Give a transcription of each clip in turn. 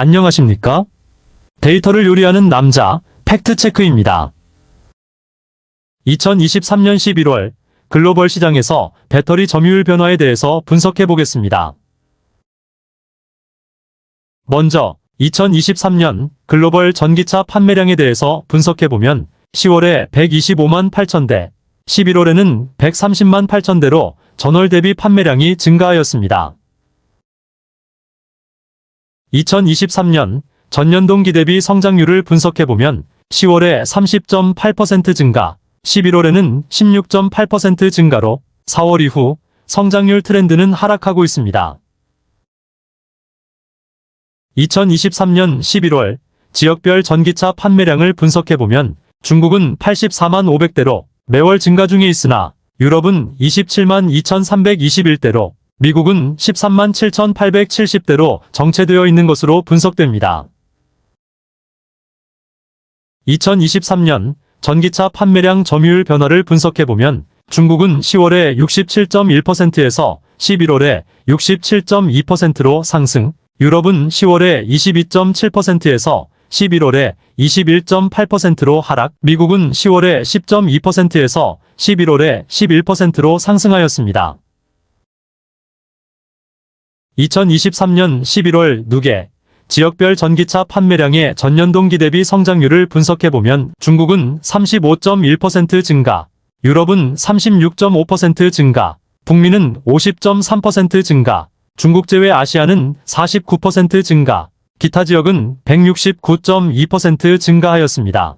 안녕하십니까? 데이터를 요리하는 남자, 팩트체크입니다. 2023년 11월 글로벌 시장에서 배터리 점유율 변화에 대해서 분석해 보겠습니다. 먼저 2023년 글로벌 전기차 판매량에 대해서 분석해 보면 10월에 125만 8천 대, 11월에는 130만 8천 대로 전월 대비 판매량이 증가하였습니다. 2023년 전년 동기 대비 성장률을 분석해 보면 10월에 30.8% 증가, 11월에는 16.8% 증가로 4월 이후 성장률 트렌드는 하락하고 있습니다. 2023년 11월 지역별 전기차 판매량을 분석해 보면 중국은 84만 500대로 매월 증가 중에 있으나 유럽은 27만 2321대로 미국은 13만 7870대로 정체되어 있는 것으로 분석됩니다. 2023년 전기차 판매량 점유율 변화를 분석해 보면 중국은 10월에 67.1%에서 11월에 67.2%로 상승, 유럽은 10월에 22.7%에서 11월에 21.8%로 하락, 미국은 10월에 10.2%에서 11월에 11%로 상승하였습니다. 2023년 11월 누계 지역별 전기차 판매량의 전년 동기 대비 성장률을 분석해 보면 중국은 35.1% 증가, 유럽은 36.5% 증가, 북미는 50.3% 증가, 중국 제외 아시아는 49% 증가, 기타 지역은 169.2% 증가하였습니다.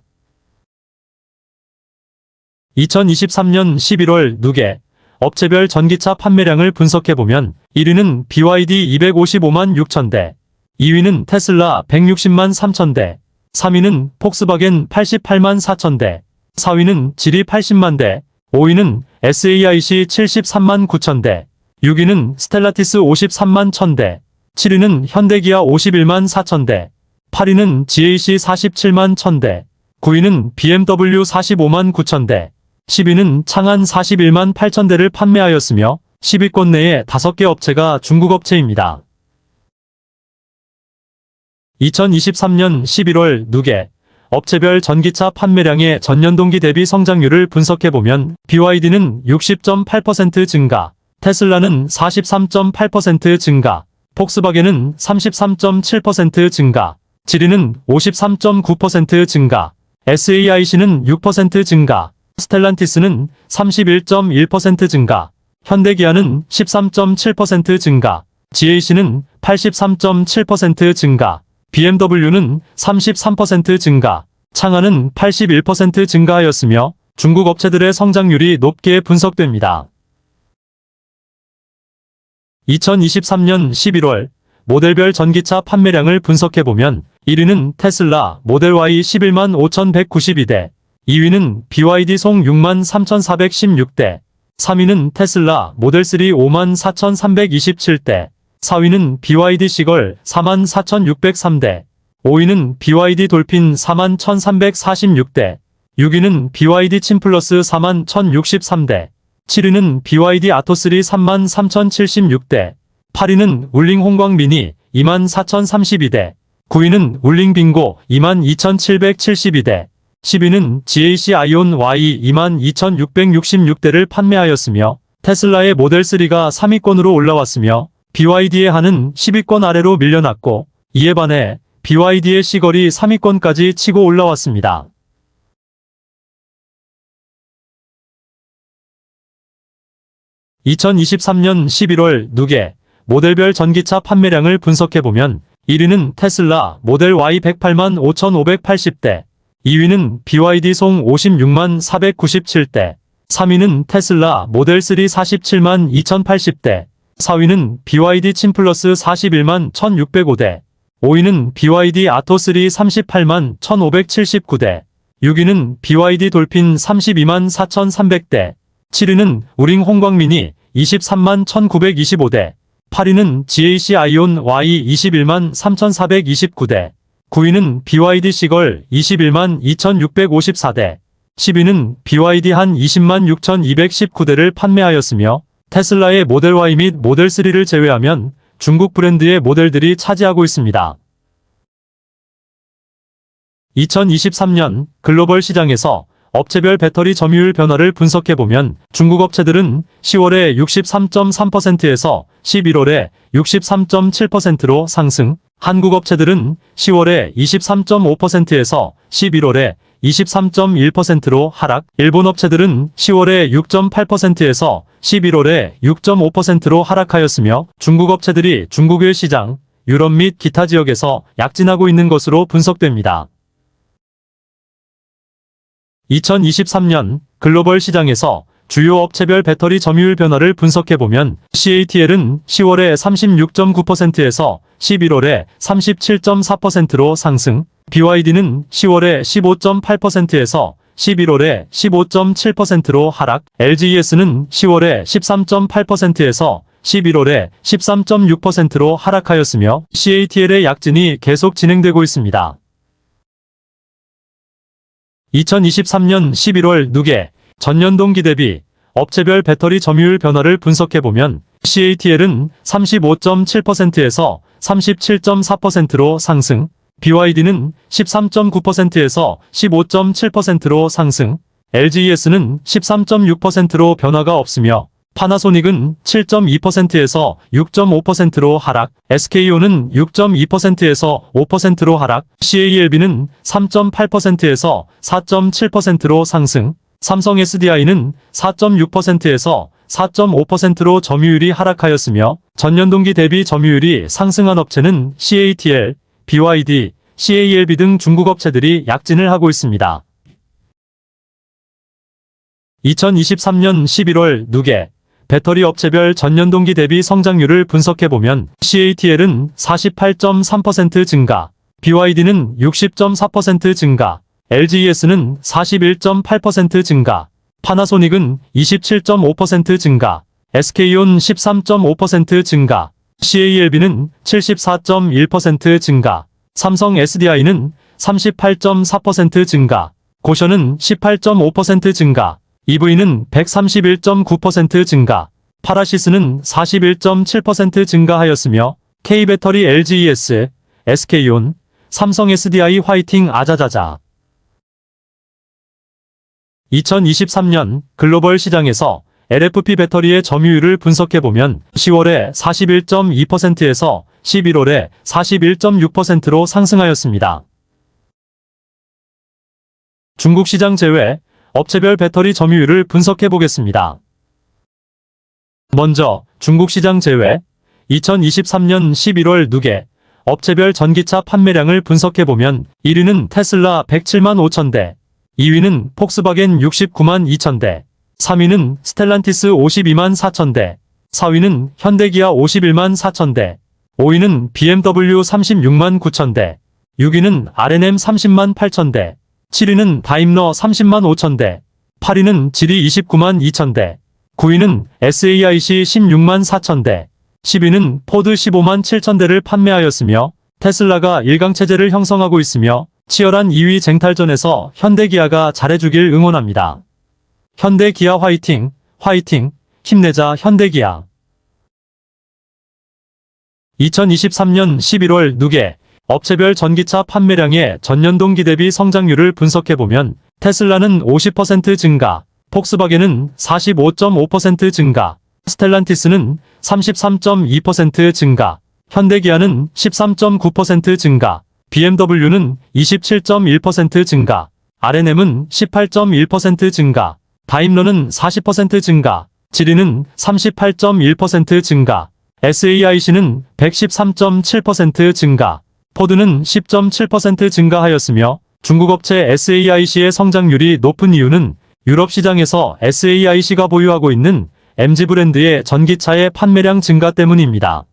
2023년 11월 누계 업체별 전기차 판매량을 분석해 보면 1위는 BYD 255만 6천 대, 2위는 테슬라 160만 3천 대, 3위는 폭스바겐 88만 4천 대, 4위는 지리 80만 대, 5위는 SAIC 73만 9천 대, 6위는 스텔라티스 53만 1천 대, 7위는 현대기아 51만 4천 대, 8위는 GAC 47만 1천 대, 9위는 BMW 45만 9천 대, 10위는 창안 41만 8천 대를 판매하였으며 10위권 내에 5개 업체가 중국 업체입니다. 2023년 11월 누계 업체별 전기차 판매량의 전년 동기 대비 성장률을 분석해 보면 BYD는 60.8% 증가, 테슬라는 43.8% 증가, 폭스바겐은 33.7% 증가, 지리는 53.9% 증가, SAIC는 6% 증가, 스텔란티스는 31.1% 증가, 현대기아는 13.7% 증가, GAC는 83.7% 증가, BMW는 33% 증가, 창안은 81% 증가하였으며 중국 업체들의 성장률이 높게 분석됩니다. 2023년 11월 모델별 전기차 판매량을 분석해보면 1위는 테슬라 모델 Y 11만 5192대, 2위는 BYD 송 6만 3416대, 3위는 테슬라 모델 3 5만 4327대, 4위는 BYD 시걸 4만 4603대, 5위는 BYD 돌핀 4만 1346대, 6위는 BYD 침플러스 4만 1063대, 7위는 BYD 아토3 3만 3076대, 8위는 울링 홍광 미니 2만 4032대, 9위는 울링 빙고 2만 2772대, 10위는 GAC 아이온 Y 2만 2666대를 판매하였으며 테슬라의 모델 3가 3위권으로 올라왔으며 BYD의 한은 10위권 아래로 밀려났고 이에 반해 BYD의 시걸이 3위권까지 치고 올라왔습니다. (2023년 11월) 누계 모델별 전기차 판매량을 분석해보면 1위는 테슬라 모델 Y 108만 5580대, 2위는 BYD 송 56만 497대, 3위는 테슬라 모델 3 47만 2080대, 4위는 BYD 침플러스 41만 1605대, 5위는 BYD 아토3 38만 1579대, 6위는 BYD 돌핀 32만 4300대, 7위는 우링 홍광미니 23만 1925대, 8위는 GAC 아이온 Y 21만 3429대, 9위는 BYD 시걸 21만 2654대, 10위는 BYD 한 20만 6219대를 판매하였으며 테슬라의 모델 Y 및 모델 3를 제외하면 중국 브랜드의 모델들이 차지하고 있습니다. 2023년 글로벌 시장에서 업체별 배터리 점유율 변화를 분석해보면 중국 업체들은 10월에 63.3%에서 11월에 63.7%로 상승, 한국 업체들은 10월에 23.5%에서 11월에 23.1%로 하락, 일본 업체들은 10월에 6.8%에서 11월에 6.5%로 하락하였으며 중국 업체들이 중국의 시장, 유럽 및 기타 지역에서 약진하고 있는 것으로 분석됩니다. 2023년 글로벌 시장에서 주요 업체별 배터리 점유율 변화를 분석해보면 CATL은 10월에 36.9%에서 11월에 37.4%로 상승, BYD는 10월에 15.8%에서 11월에 15.7%로 하락, LGES는 10월에 13.8%에서 11월에 13.6%로 하락하였으며 CATL의 약진이 계속 진행되고 있습니다. 2023년 11월 누계 전년 동기 대비 업체별 배터리 점유율 변화를 분석해보면 CATL은 35.7%에서 37.4%로 상승, BYD는 13.9%에서 15.7%로 상승, LGES는 13.6%로 변화가 없으며 파나소닉은 7.2%에서 6.5%로 하락, SKO는 6.2%에서 5%로 하락, CALB는 3.8%에서 4.7%로 상승, 삼성 SDI는 4.6%에서 4.5%로 점유율이 하락하였으며 전년 동기 대비 점유율이 상승한 업체는 CATL, BYD, CALB 등 중국 업체들이 약진을 하고 있습니다. 2023년 11월 누계 배터리 업체별 전년 동기 대비 성장률을 분석해보면 CATL은 48.3% 증가, BYD는 60.4% 증가, LGES는 41.8% 증가, 파나소닉은 27.5% 증가, SK온 13.5% 증가, CALB는 74.1% 증가, 삼성 SDI는 38.4% 증가, 고션은 18.5% 증가, EV는 131.9% 증가, 파라시스는 41.7% 증가하였으며 K배터리 LGES, SK온, 삼성 SDI 화이팅 아자자자. 2023년 글로벌 시장에서 LFP 배터리의 점유율을 분석해보면 10월에 41.2%에서 11월에 41.6%로 상승하였습니다. 중국 시장 제외 업체별 배터리 점유율을 분석해보겠습니다. 먼저 중국 시장 제외 2023년 11월 누계 업체별 전기차 판매량을 분석해보면 1위는 테슬라 107만 5천 대, 2위는 폭스바겐 69만 2천대, 3위는 스텔란티스 52만 4천대, 4위는 현대기아 51만 4천대, 5위는 BMW 36만 9천대, 6위는 R&M 30만 8천대, 7위는 다임러 30만 5천대, 8위는 지리 29만 2천대, 9위는 SAIC 16만 4천대, 10위는 포드 15만 7천대를 판매하였으며 테슬라가 일강체제를 형성하고 있으며 치열한 2위 쟁탈전에서 현대기아가 잘해주길 응원합니다. 현대기아 화이팅, 화이팅, 힘내자 현대기아. 2023년 11월 누계 업체별 전기차 판매량의 전년 동기 대비 성장률을 분석해보면 테슬라는 50% 증가, 폭스바겐은 45.5% 증가, 스텔란티스는 33.2% 증가, 현대기아는 13.9% 증가, BMW는 27.1% 증가, R&M은 18.1% 증가, 다임러는 40% 증가, 지리는 38.1% 증가, SAIC는 113.7% 증가, 포드는 10.7% 증가하였으며 중국 업체 SAIC의 성장률이 높은 이유는 유럽 시장에서 SAIC가 보유하고 있는 MG 브랜드의 전기차의 판매량 증가 때문입니다.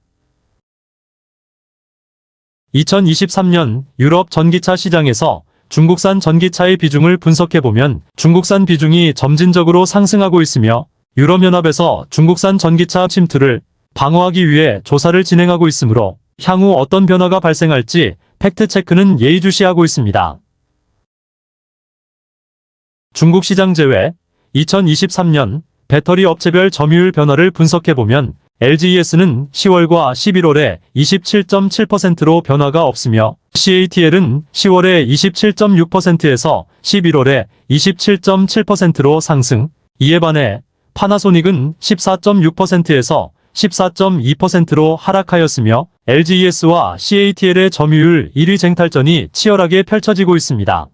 2023년 유럽 전기차 시장에서 중국산 전기차의 비중을 분석해보면 중국산 비중이 점진적으로 상승하고 있으며 유럽연합에서 중국산 전기차 침투를 방어하기 위해 조사를 진행하고 있으므로 향후 어떤 변화가 발생할지 팩트체크는 예의주시하고 있습니다. 중국 시장 제외 2023년 배터리 업체별 점유율 변화를 분석해보면 LGES는 10월과 11월에 27.7%로 변화가 없으며 CATL은 10월에 27.6%에서 11월에 27.7%로 상승, 이에 반해 파나소닉은 14.6%에서 14.2%로 하락하였으며 LGES와 CATL의 점유율 1위 쟁탈전이 치열하게 펼쳐지고 있습니다.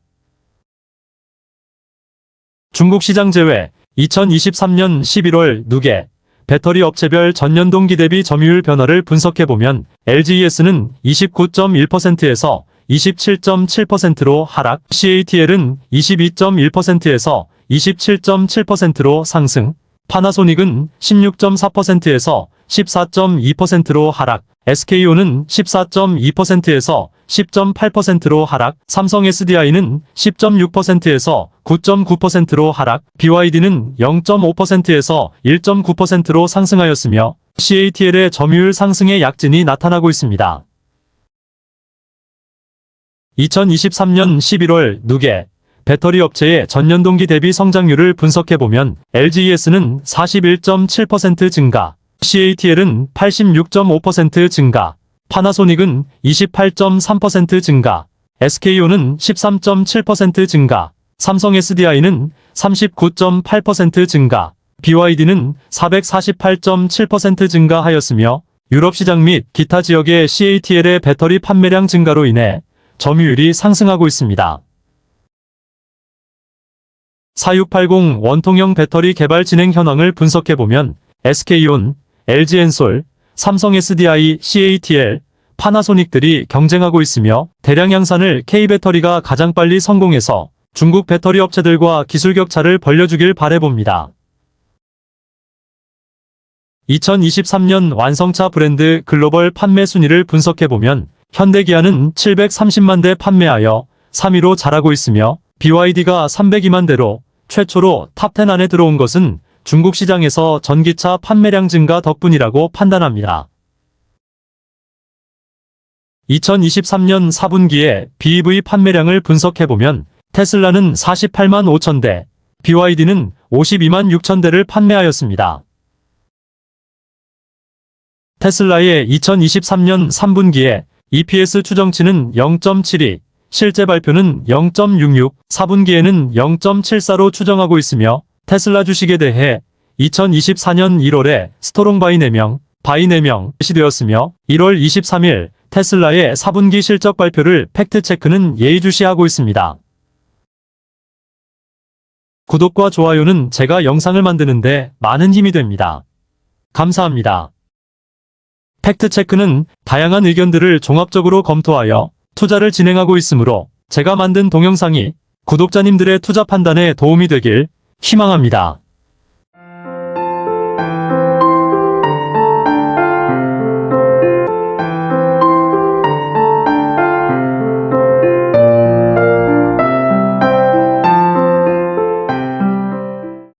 중국 시장 제외 2023년 11월 누계 배터리 업체별 전년 동기 대비 점유율 변화를 분석해보면 LGES는 29.1%에서 27.7%로 하락, CATL은 22.1%에서 27.7%로 상승, 파나소닉은 16.4%에서 14.2%로 하락, SKO는 14.2%에서 10.8%로 하락, 삼성 SDI는 10.6%에서 9.9%로 하락, BYD는 0.5%에서 1.9%로 상승하였으며 CATL의 점유율 상승의 약진이 나타나고 있습니다. 2023년 11월 누계 배터리 업체의 전년 동기 대비 성장률을 분석해보면 LGES는 41.7% 증가, CATL은 86.5% 증가, 파나소닉은 28.3% 증가, SKO는 13.7% 증가, 삼성 SDI는 39.8% 증가, BYD는 448.7% 증가하였으며 유럽 시장 및 기타 지역의 CATL의 배터리 판매량 증가로 인해 점유율이 상승하고 있습니다. 4680 원통형 배터리 개발 진행 현황을 분석해보면 SK온, LG엔솔, 삼성 SDI, CATL, 파나소닉들이 경쟁하고 있으며 대량 양산을 K배터리가 가장 빨리 성공해서 중국 배터리 업체들과 기술 격차를 벌려주길 바래봅니다. 2023년 완성차 브랜드 글로벌 판매 순위를 분석해보면 현대기아는 730만 대 판매하여 3위로 자라고 있으며 BYD가 302만 대로 최초로 탑10 안에 들어온 것은 중국 시장에서 전기차 판매량 증가 덕분이라고 판단합니다. 2023년 4분기에 BEV 판매량을 분석해보면 테슬라는 48만 5천 대, BYD는 52만 6천 대를 판매하였습니다. 테슬라의 2023년 3분기에 EPS 추정치는 0.72, 실제 발표는 0.66, 4분기에는 0.74로 추정하고 있으며 테슬라 주식에 대해 2024년 1월에 스토롱 바이 4명, 바이 4명 시되었으며 1월 23일 테슬라의 4분기 실적 발표를 팩트체크는 예의주시하고 있습니다. 구독과 좋아요는 제가 영상을 만드는데 많은 힘이 됩니다. 감사합니다. 팩트체크는 다양한 의견들을 종합적으로 검토하여 투자를 진행하고 있으므로 제가 만든 동영상이 구독자님들의 투자 판단에 도움이 되길 희망합니다.